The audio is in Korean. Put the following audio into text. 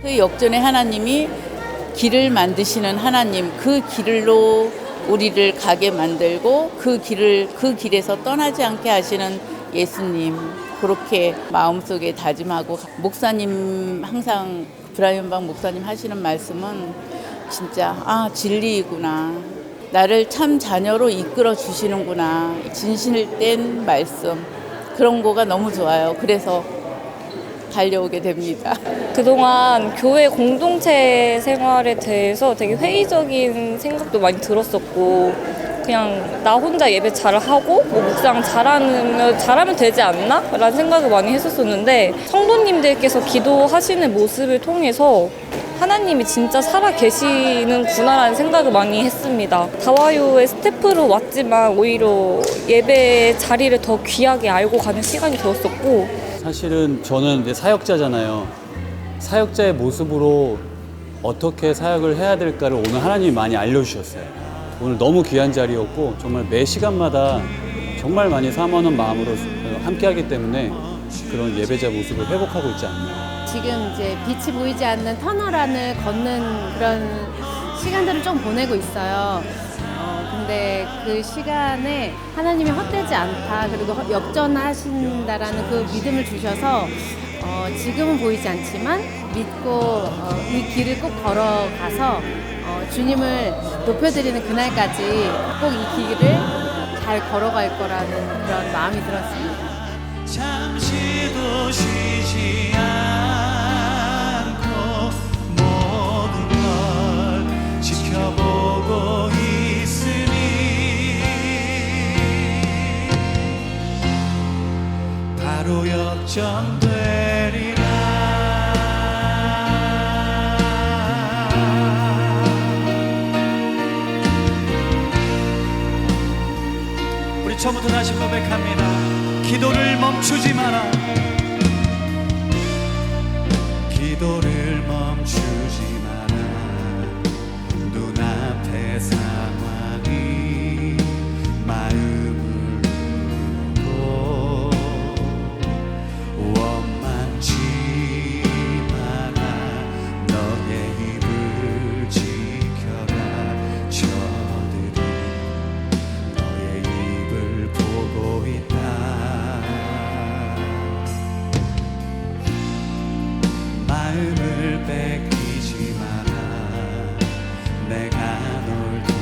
그 역전의 하나님이 길을 만드시는 하나님 그 길로 우리를 가게 만들고 그 길을 그 길에서 떠나지 않게 하시는 예수님 그렇게 마음속에 다짐하고 목사님 항상 브라이언박 목사님 하시는 말씀은 진짜 아 진리이구나. 나를 참 자녀로 이끌어 주시는구나. 진실된 말씀. 그런 거가 너무 좋아요. 그래서 달려오게 됩니다. 그동안 교회 공동체 생활에 대해서 되게 회의적인 생각도 많이 들었었고 그냥 나 혼자 예배 잘 하고 뭐 묵상 잘하면 잘하면 되지 않나? 라는 생각을 많이 했었었는데 성도님들께서 기도하시는 모습을 통해서 하나님이 진짜 살아 계시는구나라는 생각을 많이 했습니다. 다와요의 스태프로 왔지만 오히려 예배 자리를 더 귀하게 알고 가는 시간이 되었었고 사실은 저는 사역자잖아요. 사역자의 모습으로 어떻게 사역을 해야 될까를 오늘 하나님이 많이 알려주셨어요. 오늘 너무 귀한 자리였고 정말 매 시간마다 정말 많이 사모하는 마음으로 함께하기 때문에 그런 예배자 모습을 회복하고 있지 않나. 지금 이제 빛이 보이지 않는 터널 안을 걷는 그런 시간들을 좀 보내고 있어요. 어, 근데 그 시간에 하나님이 헛되지 않다 그리고 허- 역전하신다라는 그 믿음을 주셔서 어, 지금은 보이지 않지만 믿고 어, 이 길을 꼭 걸어가서 어, 주님을 높여드리는 그날까지 꼭 이 길을 잘 걸어갈 거라는 그런 마음이 들었습니다. 바로 역전되리라 우리 처음부터 다시 고백합니다. 기도를 멈추지 마라. 기도를 멈추지 뺏기지 마라. 내가 널